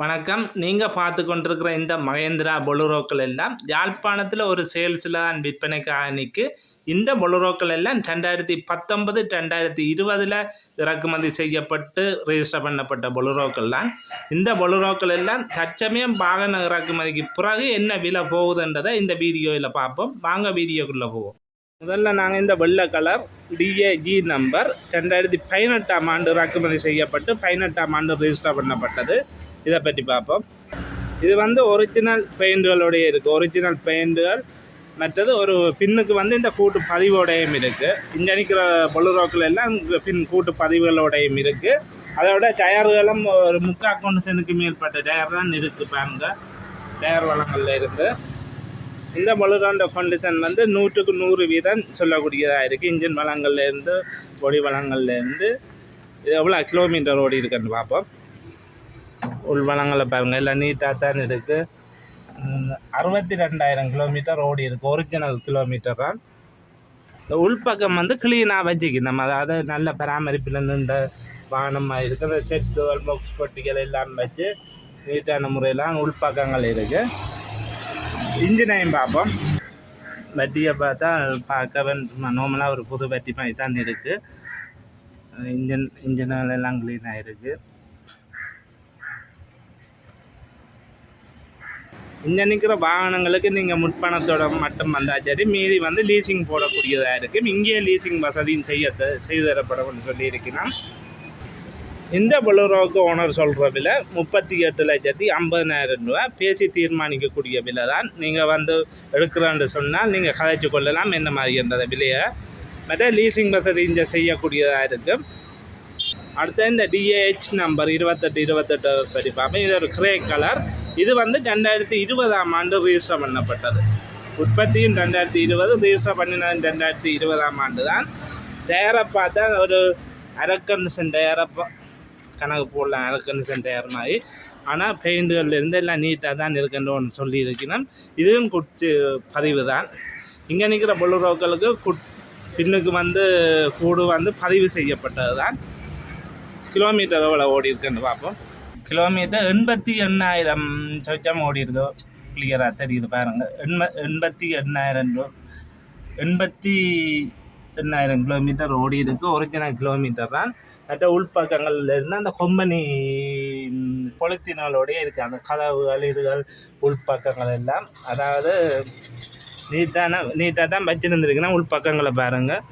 வணக்கம். நீங்கள் பார்த்து கொண்டிருக்கிற இந்த மகேந்திரா பொலுரோக்கள் எல்லாம் யாழ்ப்பாணத்தில் ஒரு சேல்ஸில் தான் விற்பனைக்காக நிற்கு இந்த பொலுரோக்கள் எல்லாம் ரெண்டாயிரத்தி பத்தொன்பது ரெண்டாயிரத்தி இருபதில் இறக்குமதி செய்யப்பட்டு ரெஜிஸ்டர் பண்ணப்பட்ட பொலுரோக்கள் தான். இந்த பொலுரோக்கள் எல்லாம் தற்சமயம் வாகன இறக்குமதிக்கு பிறகு என்ன விலை போகுதுன்றதை இந்த வீடியோவில் பார்ப்போம். வாங்க வீடியோக்குள்ளே போவோம். முதல்ல நாங்கள் இந்த வெள்ளை கலர் டிஏஜி நம்பர் ரெண்டாயிரத்தி பதினெட்டாம் ஆண்டு இறக்குமதி செய்யப்பட்டு பதினெட்டாம் ஆண்டு ரெஜிஸ்டர் பண்ணப்பட்டது. இதை பற்றி பார்ப்போம். இது வந்து ஒரிஜினல் பெயிண்ட்களுடைய இருக்குது ஒரிஜினல் பெயிண்டுகள் மற்றது ஒரு பின்னுக்கு வந்து இந்த கூட்டு பதிவோடையும் இருக்குது இங்கே நிற்கிற எல்லாம் பின் கூட்டு பதிவுகளோடையும் இருக்குது அதோட டயர்களும் ஒரு முக்கா கொண்டு மேற்பட்ட டயர் தான் இருக்குது பாருங்க. டயர் வளங்களில் இருந்து. இந்த பொழுதோண்ட கண்டிஷன் வந்து நூற்றுக்கு நூறு வீதம் சொல்லக்கூடியதாக இருக்குது இன்ஜின் வளங்கள்லேருந்து பொடி வளங்கள்லேருந்து இது எவ்வளோ கிலோமீட்டர் ஓடி இருக்குன்னு பார்ப்போம். உள்வளங்களை பாருங்கள் எல்லாம் நீட்டாக தான் இருக்குது அறுபத்தி ரெண்டாயிரம் கிலோமீட்டர் ஓடி இருக்குது ஒரிஜினல் கிலோமீட்டர் தான் இந்த உள்பக்கம் வந்து க்ளீனாக வச்சுக்கணும். நம்ம அதாவது நல்ல பராமரிப்பில் நின்ற வாகனமாக இருக்குது அந்த செட்டு பாக்ஸ் பொட்டிகள் எல்லாம் வச்சு நீட்டான முறையில் உள்பக்கங்கள் இருக்குது இன்ஜினையும் பார்ப்போம். வட்டியை பார்த்தா பார்க்க நார்மலாக ஒரு புது வட்டி மாதிரி தான் இருக்குது இன்ஜின் இன்ஜினால் எல்லாம் க்ளீனாக இருக்குது இங்கே நிற்கிற வாகனங்களுக்கு நீங்கள் முற்பணத்தோட மட்டும் வந்தால் சரி மீதி வந்து லீசிங் போடக்கூடியதாக இருக்குது இங்கேயே லீசிங் வசதியும் செய்ய செய்து தரப்படும் சொல்லியிருக்கிறோம் இந்த பொலரோவுக்கு ஓனர் சொல்கிற விலை முப்பத்தி எட்டு லட்சத்தி ஐம்பதினாயிரம் ரூபா. பேசி தீர்மானிக்கக்கூடிய விலை தான். நீங்கள் வந்து எடுக்கிறான்னு சொன்னால் நீங்கள் கதைச்சு கொள்ளலாம் என்ன மாதிரின்றத விலையை. மற்ற லீசிங் வசதி இங்கே செய்யக்கூடியதாக இருக்குது அடுத்த இந்த டிஏஹெச் நம்பர் இருபத்தெட்டு இருபத்தெட்டு படிப்பாங்க இது ஒரு கிரே கலர் இது வந்து ரெண்டாயிரத்தி இருபதாம் ஆண்டு ரிஜிஸ்டர் பண்ணப்பட்டது. உற்பத்தியும் ரெண்டாயிரத்தி இருபது ரிஜிஸ்டர் பண்ணினது ரெண்டாயிரத்தி இருபதாம் ஆண்டு தான் டயரை பார்த்தா ஒரு அரக்கன்சன் டயரை கணக்கு போடலாம் அரக்கன்சன் டயர் மாதிரி. ஆனால் பெயிண்டுகள்லேருந்து எல்லாம் நீட்டாக தான் இருக்கின்றோன்னு சொல்லி இருக்கிறேன் இதுவும் குச்சி பதிவு தான் இங்கே நிற்கிற பொழுரோக்களுக்கு குட் பின்னுக்கு வந்து கூடு வந்து பதிவு செய்யப்பட்டது தான் கிலோமீட்டர் எவ்வளோ ஓடி இருக்குன்னு பார்ப்போம். கிலோமீட்டர் எண்பத்தி எண்ணாயிரம். சொச்சம் ஓடி இருக்கோ கிளியராக தெரியுது பாருங்க. எண்ப எண்பத்தி எண்ணாயிரம் எண்பத்தி எண்ணாயிரம் கிலோமீட்டர் ஓடி இருக்கு ஒரிஜினல் கிலோமீட்டர் தான். மற்ற உள்பக்கங்கள்ல இருந்து அந்த கொம்பனி பொலித்தினாலோடய இருக்குது அந்த கதவுகள் இதுகள் உள்பக்கங்கள் எல்லாம். அதாவது நீட்டான நீட்டாக தான் வச்சுருந்துருக்குன்னா உள்பக்கங்களை பாருங்கள்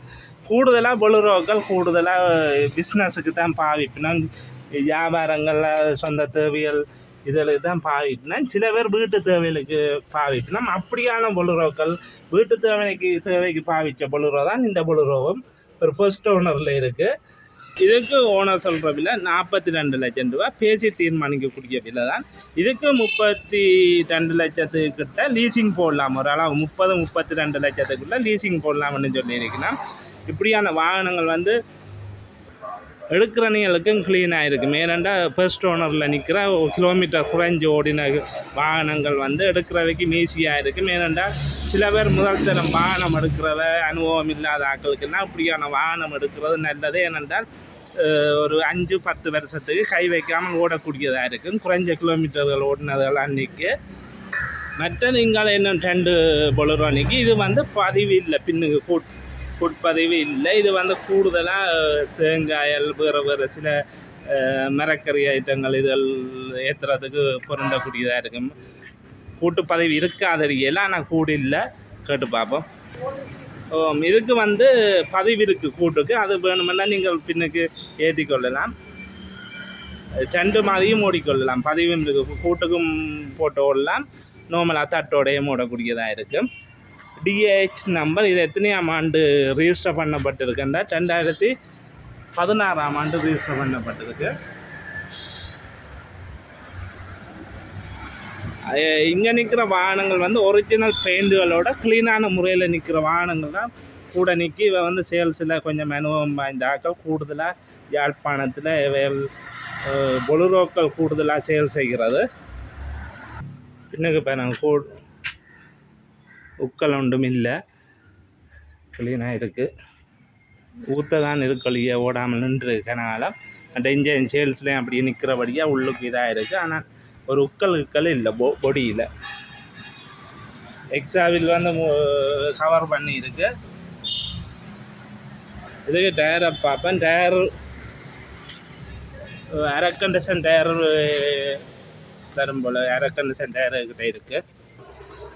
கூடுதலாக பொழுரோக்கள் கூடுதலாக பிஸ்னஸுக்கு தான் பாவிப்பினா வியாபாரங்களில் சொந்த தேவைகள் இதில் தான் பாவிப்பினா சில பேர் வீட்டு தேவைகளுக்கு பாவிப்பினா அப்படியான பொலுரோக்கள் வீட்டு தேவைக்கு தேவைக்கு பாவித்த பொலுரோ தான் இந்த பொலுரோவும் ஒரு ஃபர்ஸ்ட் ஓனரில் இருக்குது இதுக்கு ஓனர் சொல்கிற விலை நாற்பத்தி ரெண்டு லட்சம் ரூபா பேசி தீர்மானிக்கக்கூடிய விலை தான். இதுக்கு முப்பத்தி ரெண்டு லட்சத்துக்கிட்ட லீசிங் போடலாம். ஒரு அளவு முப்பது முப்பத்தி ரெண்டு லட்சத்துக்குள்ளே லீசிங் போடலாம்னு சொல்லியிருக்கலாம் இப்படியான வாகனங்கள் வந்து எடுக்கிறவங்களுக்கும் க்ளீனாக இருக்குது மேலண்டா ஃபர்ஸ்ட் ஓனரில் நிற்கிற கிலோமீட்டர் குறைஞ்சி ஓடின வாகனங்கள் வந்து எடுக்கிறவைக்கு ஈஸியாக இருக்குது மேலண்டா சில பேர் முதல் தரம் வாகனம் எடுக்கிறவ அனுபவம் இல்லாத ஆக்களுக்குன்னா அப்படியான வாகனம் எடுக்கிறது நல்லது? ஏனென்றால் ஒரு அஞ்சு பத்து வருஷத்துக்கு கை வைக்காமல் ஓடக்கூடியதாக இருக்கும். குறைஞ்ச கிலோமீட்டர்கள் ஓடினதெல்லாம் அன்றைக்கி மற்ற நீங்கள் இன்னும் ரெண்டு பொழுது அன்றைக்கி இது வந்து பதிவு இல்லை. பின்னுக்கு கூட் உட்பதிவு இல்லை. இது வந்து கூடுதலாக தேங்காயல் வேறு வேறு சில மரக்கறி ஐட்டங்கள் இதழ் ஏற்றுறதுக்கு பொருந்தக்கூடியதாக இருக்கும். கூட்டுப்பதிவு இருக்காதறியல ஆனால் கூடு இல்லை. கேட்டு பார்ப்போம் இதுக்கு வந்து பதிவு இருக்குது கூட்டுக்கு. அது வேணுமென்னா நீங்கள் பின்னுக்கு ஏற்றி கொள்ளலாம். ரெண்டு மாதிரியும் ஓடிக்கொள்ளலாம். பதிவும் இருக்குது கூட்டுக்கும் போட்டு ஓடலாம். நோமலாக தட்டோடையும் மூடக்கூடியதாக இருக்குது டிஏஹெச் நம்பர் இது எத்தனையாம் ஆண்டு ரிஜிஸ்டர் பண்ணப்பட்டிருக்குன்னா ரெண்டாயிரத்தி பதினாறாம் ஆண்டு ரிஜிஸ்டர் பண்ணப்பட்டிருக்கு. இங்கே நிற்கிற வாகனங்கள் வந்து ஒரிஜினல் பெயிண்டுகளோட க்ளீனான முறையில் நிற்கிற வாகனங்கள் தான். கூட நிற்கி இவை வந்து சேல்ஸில் கொஞ்சம் அனுபவம் வாய்ந்த ஆக்கள் கூடுதலாக யாழ்ப்பாணத்தில் வேல் பொலுரோக்கள் கூடுதலாக சேல் செய்கிறது. பின்னுக்கு பாருங்கள் கூ உக்கள் ஒன்றும் இல்லை. க்ளீனாக இருக்குது ஊற்ற தான் இருக்கொழிய ஓடாமல் நின்றுருக்கனால அந்த இன்ஜின் சேல்ஸ்லேயும் அப்படியே நிற்கிறபடியாக உள்ளுக்கு இதாக இருக்குது ஆனால் ஒரு உக்கல் உக்கல் இல்லை பொ பொடியில். எக்ஸாவில் வந்து கவர் பண்ணியிருக்கு. இதுக்கு டயரை பார்ப்பேன். டயர் அரை கண்டிஷன் டயர் தரும் போல் அரை கண்டிஷன் டயர் கிட்ட இருக்குது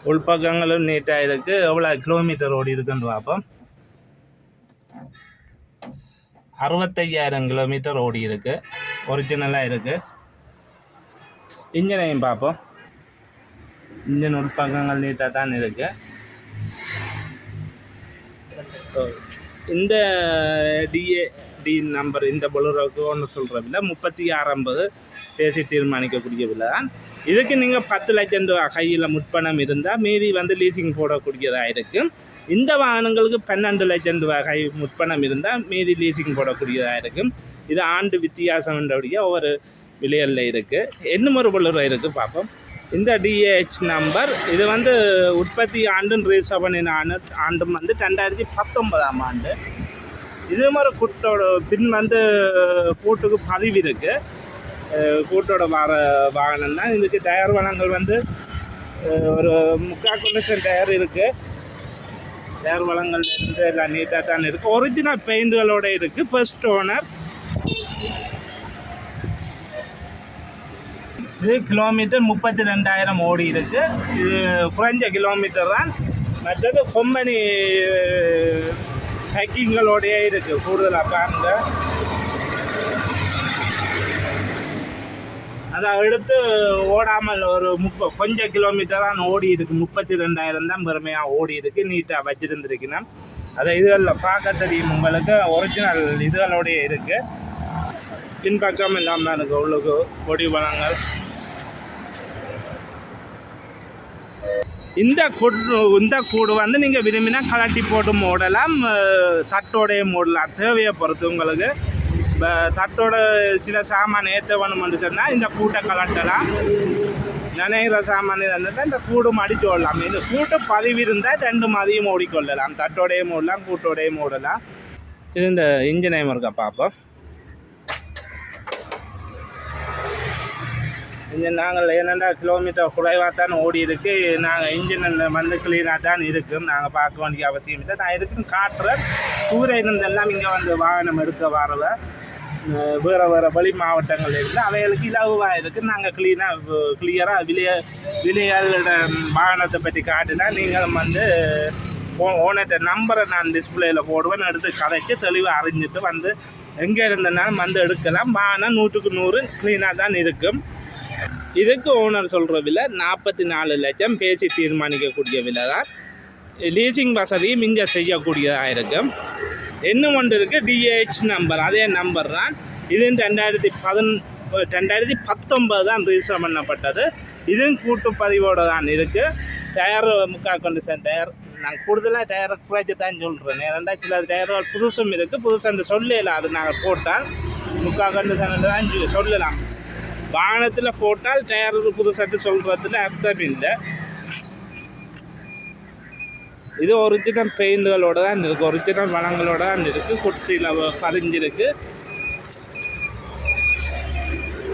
உள்பக்கங்களும் நீட்டாக இருக்கு. எவ்வளோ கிலோமீட்டர் ஓடி இருக்குன்னு பார்ப்போம். அறுபத்தையாயிரம் கிலோமீட்டர் ஓடி இருக்கு. ஒரிஜினலாக இருக்கு. இன்ஜினையும் பார்ப்போம். இன்ஜின் உள்பக்கங்கள் நீட்டாக தான் இருக்கு. இந்த டிஏ டி நம்பர் இந்த பொலுரோக்கு ஒன்று சொல்கிற விலை முப்பத்தி ஆறு ஐம்பது. பேசி தீர்மானிக்கக்கூடிய விலை தான் இதுக்கு நீங்கள் பத்து லட்சம் ரூபா கையில் முற்பணம் இருந்தால் மீதி வந்து லீசிங் போடக்கூடியதாக இருக்கும். இந்த வாகனங்களுக்கு பன்னெண்டு லட்சம் ரூபா கை முற்பணம் இருந்தால் மீதி லீசிங் போடக்கூடியதாக இருக்கும். இது ஆண்டு வித்தியாசம் என்றபடியே ஒவ்வொரு விலையில் இருக்குது இன்னும் ஒரு பொருள் இருக்குது பார்ப்போம். இந்த டிஏஹெச் நம்பர் இது வந்து உற்பத்தி ஆண்டும் ரிசர்வ் பண்ணின ஆண்டு ஆண்டும் வந்து ரெண்டாயிரத்தி பத்தொன்பதாம் ஆண்டு. இது மாதிரி கூட்டோட பின் வந்து கூட்டுக்கு பதிவு இருக்குது கூட்டோட வார வாகனம் தான் இதுக்கு டயர் வளங்கள் வந்து ஒரு முக்கால் கண்டிஷன் டயர் இருக்குது டயர் வளங்கள் இருந்து எல்லாம் நீட்டாக தான் இருக்குது ஒரிஜினல் பெயிண்டுகளோட இருக்குது ஃபர்ஸ்ட் ஓனர் இது கிலோமீட்டர் முப்பத்தி ரெண்டாயிரம் ஓடி இருக்குது இது குறைஞ்ச கிலோமீட்டர் தான். மற்றது கொம்பனி ஹேக்கிங்களோடையே இருக்குது கூடுதலாக பாருங்கள் அதை எடுத்து ஓடாமல் ஒரு முப்ப கொஞ்சம் கிலோமீட்டர் தான் ஓடி இருக்கு. முப்பத்தி ரெண்டாயிரம் தான் பெருமையாக ஓடி இருக்கு. நீட்டாக வச்சிருந்துருக்கணும். அதை இதுகளில் பார்க்க தெரியும். உங்களுக்கு ஒரிஜினல் இதுகளோடைய இருக்கு. பின்பக்கம் இல்லாமல் இருக்குது உள்ளுக்கு கொடி வளங்கள். இந்த கூடு இந்த கூடு வந்து நீங்கள் விரும்பினா கலட்டி போட்டு மூடலாம். தட்டோடைய மூடலாம். தேவையை பொறுத்து உங்களுக்கு தட்டோட சில சாமான் ஏற்ற வேணும்னு சொன்னால் இந்த கூட்டை கலட்டலாம். நினைகிற சாமான் இருந்தால் இந்த கூடு மடிச்சு ஓடலாம் இந்த கூட்டு பதிவு இருந்தால் ரெண்டு மதியம் ஓடிக்கொள்ளலாம். தட்டோடைய ஓடலாம் கூட்டோடையும் ஓடலாம். இது இந்த இன்ஜினியம் இருக்கா பார்ப்போம் இங்கே நாங்கள் என்னென்னா கிலோமீட்டர் குறைவாக தான் ஓடி இருக்கு. நாங்கள் இன்ஜின் வந்து கிளீனாக தான் இருக்கும். நாங்கள் பார்க்க வேண்டிய அவசியம் இல்லை. நான் இருக்குன்னு காட்டுறேன். தூர இருந்தெல்லாம் இங்கே வந்து வாகனம் எடுக்க வரலை. வேறு வேறு வெளி மாவட்டங்கள் இருக்குது அவைகளுக்கு இலகுவாக இருக்குது நாங்கள் க்ளீனாக கிளியராக விளைய விளையாட வாகனத்தை பற்றி காட்டினா நீங்களும் வந்து ஓனர்கிட்ட நம்பரை நான் டிஸ்பிளேயில் போடுவேன் எடுத்து கதைச்சு தெளிவாக அறிஞ்சிட்டு வந்து எங்கே இருந்தனாலும் வந்து எடுக்கலாம். வாகனம் நூற்றுக்கு நூறு க்ளீனாக தான் இருக்கும். இதுக்கு ஓனர் சொல்கிற விலை நாற்பத்தி நாலு லட்சம். பேசி தீர்மானிக்கக்கூடிய விலை தான் லீசிங் வசதியும் இங்கே செய்யக்கூடியதாக இருக்கும். இன்னும் ஒன்று இருக்குது டிஏஹெச் நம்பர் அதே நம்பர் தான். இது ரெண்டாயிரத்தி பதின் ரெண்டாயிரத்தி பத்தொன்பது தான் ரிஜிஸ்டர் பண்ணப்பட்டது. இதுவும் கூட்டுப்பதிவோடு தான் இருக்குது டயர் முக்கால் கண்டிஷன் டயர். நாங்கள் கூடுதலாக டயரை குறைச்சி தான் சொல்கிறேன் ஏன்னா சில டயர்கள் புதுசும் இருக்குது புதுசுன்னு சொல்லல அது நாங்கள் போட்டால். முக்கால் கண்டிஷன் தான் சொல்லலாம். வாகனத்தில் போட்டால் டயர் புதுசாட்டு சொல்கிறதுல அர்த்தம் இல்லை. இது ஒரிஜினல் பெயிண்ட்களோட தான் இருக்குது ஒரிஜினல் வளங்களோட தான் இருக்குது குட்டியில் பதிஞ்சிருக்கு.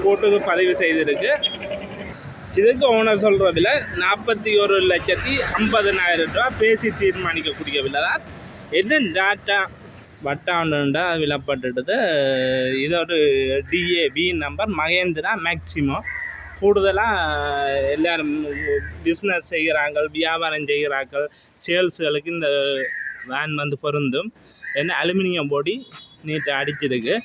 போட்டுக்கு பதிவு செய்திருக்கு. இதுக்கு ஓனர் சொல்கிற விலை நாற்பத்தி ஒரு லட்சத்தி ஐம்பதனாயிரம் ரூபா. பேசி தீர்மானிக்கக்கூடிய விலை தான். என்ன டாட்டா வட்டாண்டா விலப்பட்டுட்டது இது ஒரு டிஏபி நம்பர் மகேந்திரா மேக்சிமம் கூடுதலாக எல்லாரும் பிஸ்னஸ் செய்கிறார்கள் வியாபாரம் செய்கிறார்கள் சேல்ஸுகளுக்கு இந்த வேன் வந்து பொருந்தும். என்ன அலுமினியம் பொடி நீட்டாக அடிச்சிருக்கு.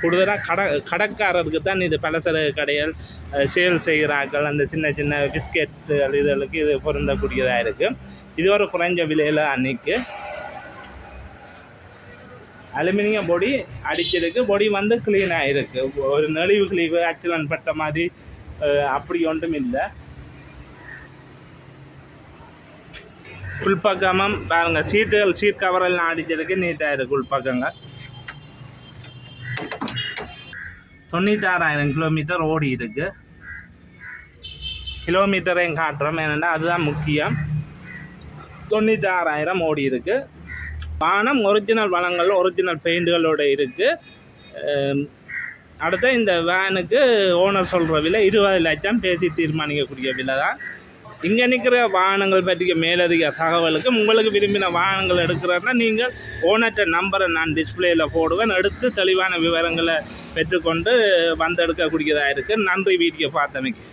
கூடுதலாக கடை கடைக்காரருக்கு தான் இது பலசரகு கடைகள் சேல் செய்கிறார்கள். அந்த சின்ன சின்ன பிஸ்கெட்டுகள் இதுகளுக்கு இது பொருந்தக்கூடியதாக இருக்குது இது ஒரு குறைஞ்ச விலையில் அன்னைக்கு. அலுமினியம் பொடி அடிச்சிருக்கு. பொடி வந்து க்ளீனாக ஆகிருக்கு ஒரு நெளிவு கிழிவு அச்சலன் பட்ட மாதிரி அப்படி ஒன்றும் இல்லை. உள்பக்கமும் பாருங்கள் சீட்டுகள் சீட் கவரெல்லாம் அடிச்சிருக்கு. நீட்டாக இருக்குது உள்பக்கங்க. தொண்ணூத்தாறாயிரம் கிலோமீட்டர் ஓடி இருக்கு. கிலோமீட்டரையும் காட்டுறோம். ஏன்னா அதுதான் முக்கியம். தொண்ணூத்தாறாயிரம் ஓடி இருக்குது பானம் ஒரிஜினல் வளங்கள் ஒரிஜினல் பெயிண்டுகளோடு இருக்குது அடுத்த இந்த வேனுக்கு ஓனர் சொல்கிற விலை இருபது லட்சம் பேசி தீர்மானிக்கக்கூடிய விலை தான். இங்கே நிற்கிற வாகனங்கள் பற்றிய மேலதிக தகவலுக்கு உங்களுக்கு விரும்பின வாகனங்கள் எடுக்கிறன்னா நீங்கள் ஓனர்கிட்ட நம்பரை நான் டிஸ்பிளேயில் போடுவேன். எடுத்து தெளிவான விவரங்களை பெற்றுக்கொண்டு வந்து எடுக்கக்கூடியதாக இருக்குது நன்றி வீடியோ பார்த்தமைக்கு.